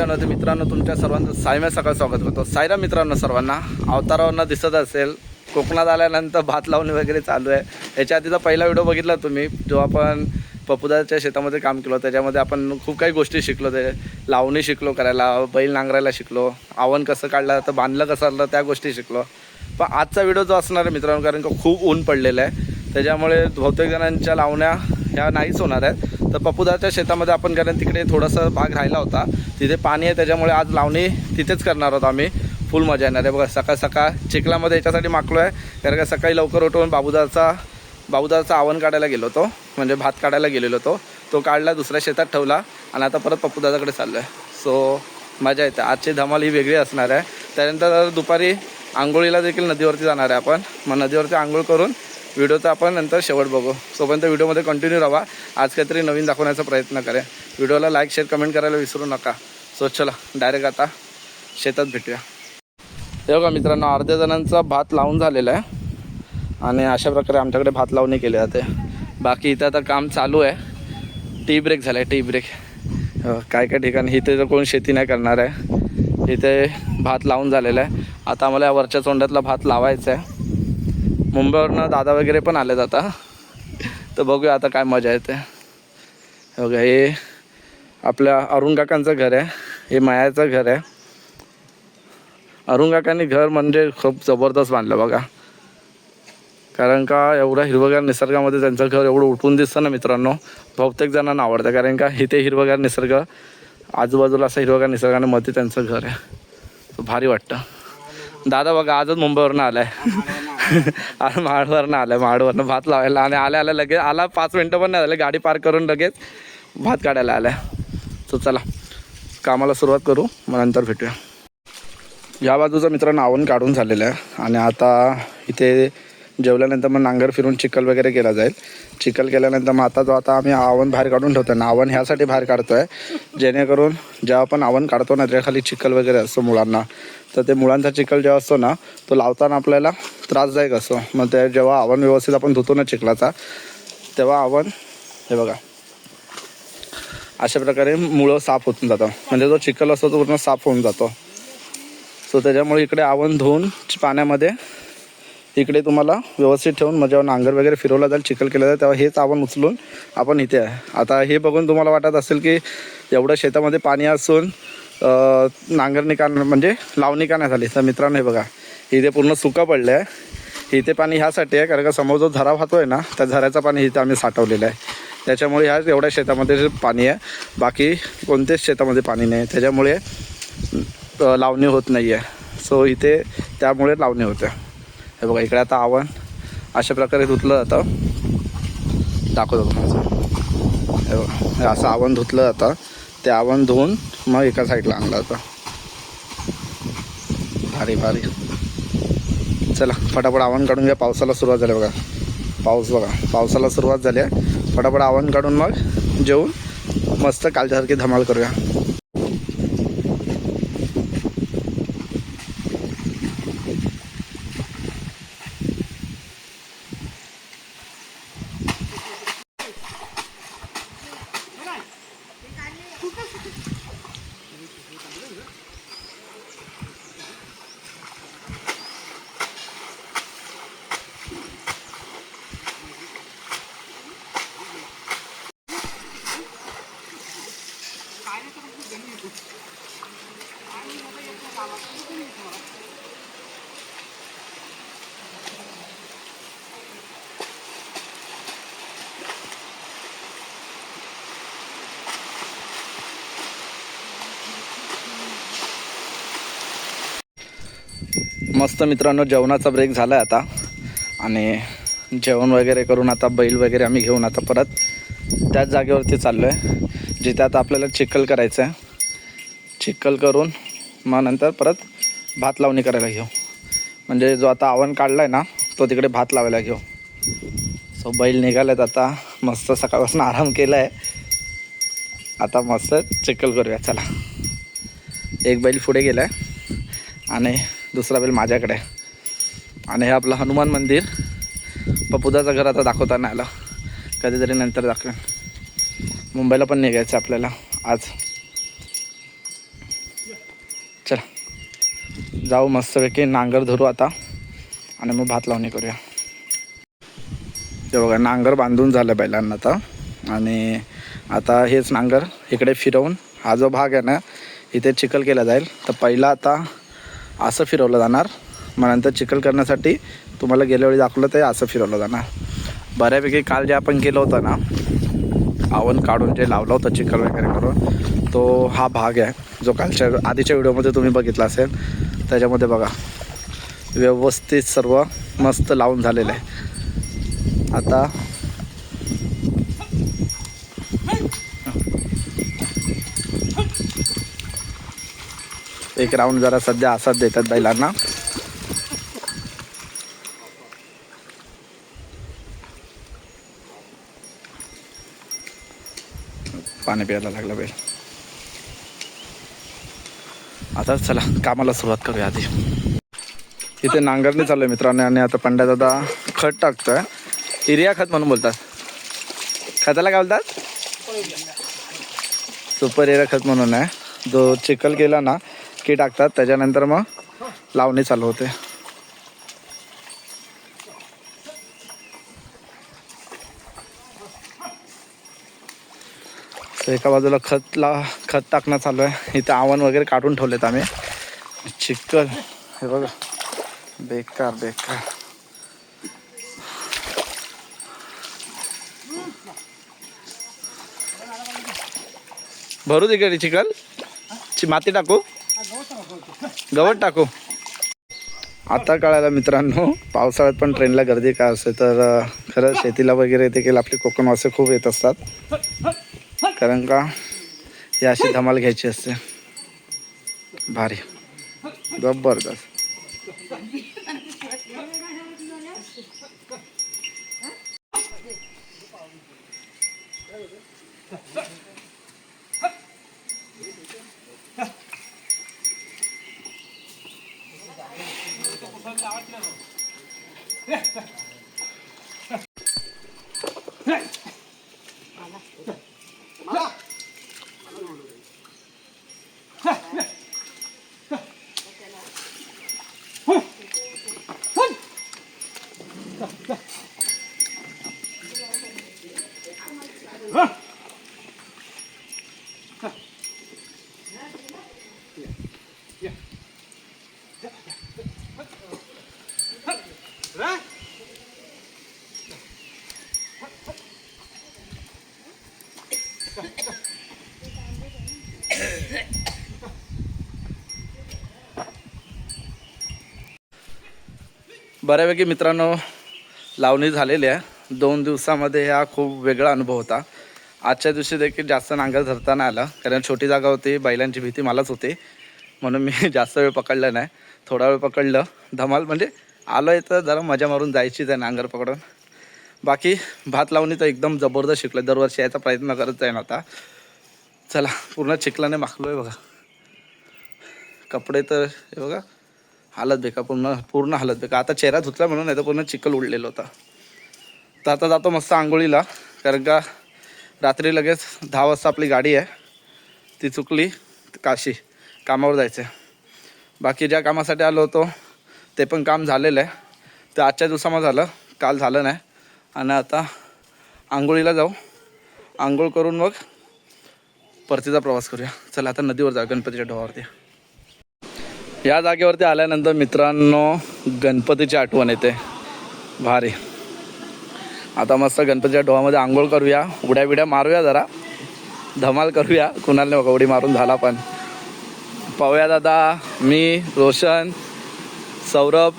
चॅनलचे मित्रांनो तुमच्या सर्वांचं सायम्या सकाळ स्वागत करतो. सायरा मित्रांनो सर्वांना अवतारावरनं दिसत असेल कोकणात आल्यानंतर भात लावणी वगैरे चालू आहे. याच्या आधीचा पहिला व्हिडिओ बघितला तुम्ही जो आपण पपुदाच्या शेतामध्ये काम केलं त्याच्यामध्ये आपण खूप काही गोष्टी शिकलो ते लावणी शिकलो करायला बैल नांगरायला शिकलो आवन कसं काढलं तर बांधलं कसं आलं त्या गोष्टी शिकलो. पण आजचा व्हिडिओ जो असणार आहे मित्रांनो कारण का खूप ऊन पडलेलं आहे. त्याच्यामुळे बहुतेक जणांच्या लावण्या ह्या नाहीच होणार आहेत. तर पपुदाच्या शेतामध्ये आपण कारण तिकडे थोडासा भाग राहिला होता. तिथे पाणी आहे त्याच्यामुळे आज लावणी तिथेच करणार आहोत आम्ही. फुल मजा येणार आहे. बघा सकाळ सकाळ चिखलामध्ये याच्यासाठी मागलो आहे कारण का सकाळी लवकर उठवून बाबूदाचा बाबूदाचा आवण काढायला गेलो होतो. म्हणजे भात काढायला गेलेलो होतो. तो काढला दुसऱ्या शेतात ठेवला आणि आता परत पप्पूदादाकडे चाललो आहे सो मजा येते. आजची धमाल ही वेगळी असणार आहे. त्यानंतर दुपारी आंघोळीला देखील नदीवरती जाणार आहे आपण. मग नदीवरती आंघोळ करून व्हिडिओचा आपण नंतर शेवट बघू. सोपर्यंत व्हिडिओमध्ये कंटिन्यू राहा. आज काहीतरी नवीन दाखवण्याचा प्रयत्न करेन. व्हिडिओला लाईक शेअर कमेंट करायला विसरू नका. सो चला डायरेक्ट आता शेतात भेटूया. हे बघा मित्रांनो अर्ध्या जणांचा भात लावून झालेला आहे. आणि अशा प्रकारे आमच्याकडे भात लावणी केली जाते. बाकी इथं आता काम चालू आहे. टी ब्रेक झाला आहे टी ब्रेक काय काय ठिकाणी? इथे तर कोण शेती नाही करणार आहे. इथे भात लावून झालेला आहे. आता आम्हाला या वरच्या तोंडातला भात लावायचा आहे. मुंबईवरनं दादा वगैरे पण आले आता. तर बघूया आता काय मजा येते. बघा हे आपल्या अरुण काकांचं घर आहे. हे मायाचं घर आहे. अरुण काकांनी घर म्हणजे खूप जबरदस्त बांधलं बघा. कारण का एवढं हिरवगार निसर्गामध्ये त्यांचं घर एवढं उठून दिसतं ना मित्रांनो. बहुतेक जणांना आवडतं कारण का इथे हिरवगार निसर्ग आजूबाजूला असं हिरवगार निसर्गाने मध्ये त्यांचं घर आहे. भारी वाटतं. दादा बघा आजच मुंबईवरनं आलाय. आणि महाडवरनं आलाय महाडवरनं भात लावायला. आणि आल्या आल्या लगेच आला पाच मिनटं पण नाही झाले. गाडी पार्क करून लगेच भात काढायला आलाय. तो चला कामाला सुरुवात करू मग नंतर भेटूया. या बाजूचं मित्रांनो आवण काढून झालेलं आहे. आणि आता इथे जेवल्यानंतर मग नांगर फिरून चिखल वगैरे केला जाईल. चिखल केल्यानंतर मग आता जो आता आम्ही आवन बाहेर काढून ठेवतो ना आवन ह्यासाठी बाहेर काढतो आहे जेणेकरून जेव्हा आपण आवन काढतो ना त्याखाली चिखल वगैरे असतो मुळांना. तर ते मुळांचा चिखल जेव्हा असतो ना तो लावताना आपल्याला त्रासदायक असतो. मग ते जेव्हा आवन व्यवस्थित आपण धुतो ना चिखलाचा तेव्हा आवन हे बघा. अशा प्रकारे मुळं साफ होऊन जातं. म्हणजे जो चिखल असतो तो पूर्ण साफ होऊन जातो. सो त्याच्यामुळे इकडे आवन धुवून पाण्यामध्ये इकडे तुम्हाला व्यवस्थित ठेवून मग जेव्हा नांगर वगैरे फिरवला जाईल चिखल केलं जाईल तेव्हा हेच आपण उचलून आपण इथे आहे. आता हे बघून तुम्हाला वाटत असेल की एवढं शेतामध्ये पाणी असून नांगरणी का म्हणजे लावणी का नाही झाली. तर मित्रांनो हे बघा इथे पूर्ण सुका पडलं आहे इथे पाणी ह्यासाठी आहे कारण का समोर जो झरा वाहतोय ना त्या झऱ्याचं पाणी इथे आम्ही साठवलेलं आहे. त्याच्यामुळे ह्या एवढ्या शेतामध्ये पाणी आहे बाकी कोणत्याच शेतामध्ये पाणी नाही. त्याच्यामुळे लावणी होत नाही आहे सो इथे त्यामुळे लावणी होते हे बघा इकडे आता आव्हान अशा प्रकारे धुतलं जातं दाखवतो तुम्हाला. हे बघा हे असं आव्हान धुतलं जातं ते आव्हान धुवून मग एका साईडला आणलं जातं भारी भारी. चला फटाफट आव्हान काढून घ्या. पावसाला सुरुवात झाली बघा. पाऊस बघा पावसाला सुरुवात झाली आहे. फटाफट आव्हान काढून मग जेवून मस्त कालच्यासारखी धमाल करूया. मस्त मित्रांनो जेवणाचा ब्रेक झाला आहे आता. आणि जेवण वगैरे करून आता बैल वगैरे आम्ही घेऊन आता परत त्याच जागेवरती चाललो आहे जिथे आता आपल्याला चिखल करायचं आहे चिखल करून मग नंतर परत भात लावणी करायला घेऊ. म्हणजे जो आता आवन काढला आहे ना तो तिकडे भात लावायला घेऊ. सो बैल निघालेत आता. मस्त सकाळपासून आराम केला आहे आता मस्त चिखल करूया चला. एक बैल पुढे गेला आहे आणि दुसरा बैल माझ्याकडे आणि हे आपलं हनुमान मंदिर. पपुदाचं घर आता दाखवताना आलं. कधीतरी नंतर दाखवेन. मुंबईला पण निघायचं आपल्याला. आज. चला. जाऊ मस्तपैकी नांगर धरू आता. आणि मग भात लावणी करूया. ते बघा नांगर बांधून झालं बैलांना आता. आणि आता हेच नांगर इकडे फिरवून. हा जो भाग आहे ना इथे चिखल केला जाईल. तर पहिला आता असं फिरवलं जाणार. मग नंतर चिखल करण्यासाठी तुम्हाला गेल्या वेळी दाखवलं ते असं फिरवलं जाणार. बऱ्यापैकी काल जे आपण केलं होतं ना आवन काढून जे लावलं होतं चिखल वगैरे करून तो हा भाग आहे जो कालच्या आधीच्या व्हिडिओमध्ये तुम्ही बघितला असेल. त्याच्यामध्ये बघा व्यवस्थित सर्व मस्त लावून झालेलं आहे. आता एक राऊंड जरा सध्या असाच देतात बैलांना. पाणी प्यायला लागलं बैल. आता चला कामाला सुरुवात करूया आधी. इथे नांगरणी चालू आहे मित्रांनो आणि आता पंड्या दादा खत टाकतोय. युरिया खत म्हणून बोलतात. खताला काय बोलतात? सुपर एरिया खत म्हणून आहे. जो चिखल केला ना मटकी टाकतात त्याच्यानंतर मग लावणी चालू होते. एका बाजूला खतला खत टाकणं चालू आहे. इथं आव्हान वगैरे काढून ठेवलेत आम्ही. चिखल हे बघा. बेकार बेकार. भरू दे घरी चिखल ची माती टाकू. गवत टाकू. आता कळायला मित्रांनो पावसाळ्यात पण ट्रेनला गर्दी काय असते तर खरं शेतीला वगैरे देखील आपले कोकणवासी खूप येत असतात. कारण का ही अशी धमाल घ्यायची असते. भारी. जबरदस्त. बऱ्यापैकी मित्रांनो लावणी झालेली आहे. दोन दिवसामध्ये हा खूप वेगळा अनुभव होता. आजच्या दिवशी देखील जास्त नांगर धरताना आलं. कारण छोटी जागा होती बैलांची भीती मलाच होती. म्हणून मी जास्त वेळ पकडलं नाही. थोडा वेळ पकडलं. धमाल म्हणजे आलो आहे तर जरा मजा मारून जायचीच आहे नांगर पकडून. बाकी भात लावणी तर एकदम जबरदस्त शिकलं दरवर्षी यायचा प्रयत्न करत आहे ना आता. चला पूर्ण चिखलाने माखलो आहे बघा. कपडे तर हे बघा. हालत बेका पूर्ण पूर्ण हालत बेका आता चेहरा धुतला म्हणून नाही तर पूर्ण चिखल उडलेलं होता. तर आता जातो मस्त आंघोळीला कारण का रात्री लगेच दहा वाजता आपली गाडी आहे. ती चुकली काशी कामावर जायचं आहे बाकी ज्या कामासाठी आलो होतो ते पण काम झालेलं आहे. ते आजच्या दिवसामध्ये झालं काल झालं नाही. आणि आता आंघोळीला जाऊ. आंघोळ करून मग परतीचा प्रवास करूया. चला आता नदीवर जाऊ गणपतीच्या डोहावरती या जागेवरती आल्यानंतर मित्रांनो गणपतीची आठवण येते. भारी. आता मस्त गणपतीच्या डोहामध्ये आंघोळ करूया उड्या बिड्या मारूया जरा. धमाल करूया कुणाला नाही बघा उडी मारून झाला पण. पाहूया दादा मी रोशन सौरभ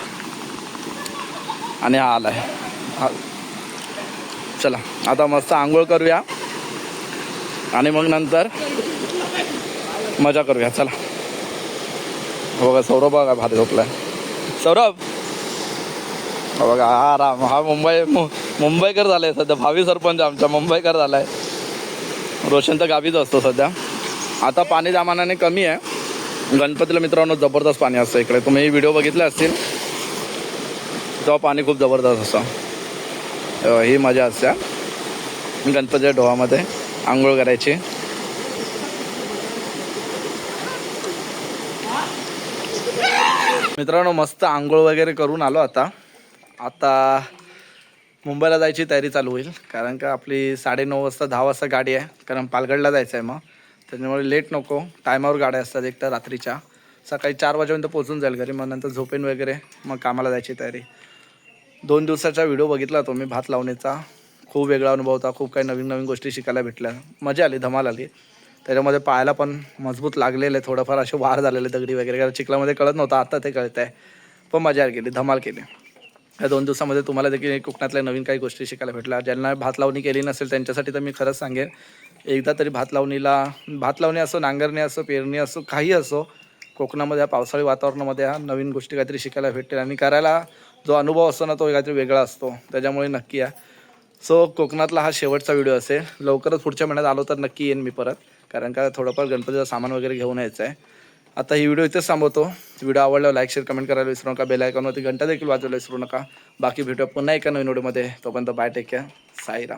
आणि हा आलाय. हा. चला आता मस्त आंघोळ करूया. आणि मग नंतर मजा करूया. चला. बघा सौरभ बघा भारी झोपलाय सौरभ बघा हा राम हा मुंबई मु- मुंबईकर झालाय सध्या भावी सरपंच आमचा मुंबईकर झालाय रोशन तर गावीच असतो सध्या आता पाणी त्या मानाने कमी आहे गणपतीला मित्रांनो जबरदस्त पाणी असतं इकडे तुम्ही व्हिडिओ बघितले असतील तेव्हा पाणी खूप जबरदस्त असतं ही मजा असते गणपतीच्या डोहामध्ये आंघोळ करायची मित्रांनो मस्त आंघोळ वगैरे करून आलो आता. आता मुंबईला जायची तयारी चालू होईल कारण का आपली साडेनऊ वाजता दहा वाजता गाडी आहे कारण पालगडला जायचं आहे मग. त्याच्यामुळे लेट नको टायमावर गाड्या असतात एक तर रात्रीच्या. सकाळी चार वाजेपर्यंत पोहोचून जाईल घरी मग नंतर झोपेन वगैरे मग कामाला जायची तयारी. दोन दिवसाचा व्हिडिओ बघितला तो मी भात लावण्याचा खूप वेगळा अनुभव होता खूप काही नवीन नवीन गोष्टी शिकायला भेटल्या. मजा आली धमाल आली. त्याच्यामध्ये पायाला पण मजबूत लागलेले थोडंफार असे वार झालेले दगडी वगैरे. कारण चिखलामध्ये कळत नव्हतं आता ते कळत आहे पण मजा केली धमाल केली. या दोन दिवसामध्ये तुम्हाला देखील कोकणातल्या नवीन काही गोष्टी शिकायला भेटल्या. ज्यांना भात लावणी केली नसेल त्यांच्यासाठी तर मी खरंच सांगेन एकदा तरी भात लावणीला भात लावणी असो नांगरणी असो पेरणी असो काही असो कोकणामध्ये या पावसाळी वातावरणामध्ये हा नवीन गोष्टी काहीतरी शिकायला भेटतील. आणि करायला जो अनुभव असतो ना तो काहीतरी वेगळा असतो. त्याच्यामुळे नक्की या. सो कोकणातला हा शेवटचा व्हिडिओ असेल. लवकरच पुढच्या महिन्यात आलो तर नक्की येईन मी परत. कारण का थोडंफार गणपतीचं सामान वगैरे घेऊन यायचं आहे. आता ही व्हिडिओ इथेच थांबवतो. व्हिडिओ आवडला लाईक शेअर कमेंट करायला विसरू नका. बेल आयकॉनवरती घंटा देखील वाजवायला विसरू नका. बाकी भेटूया पुन्हा एका नवीन व्हिडिओमध्ये तोपर्यंत बाय टेक केअर साईरा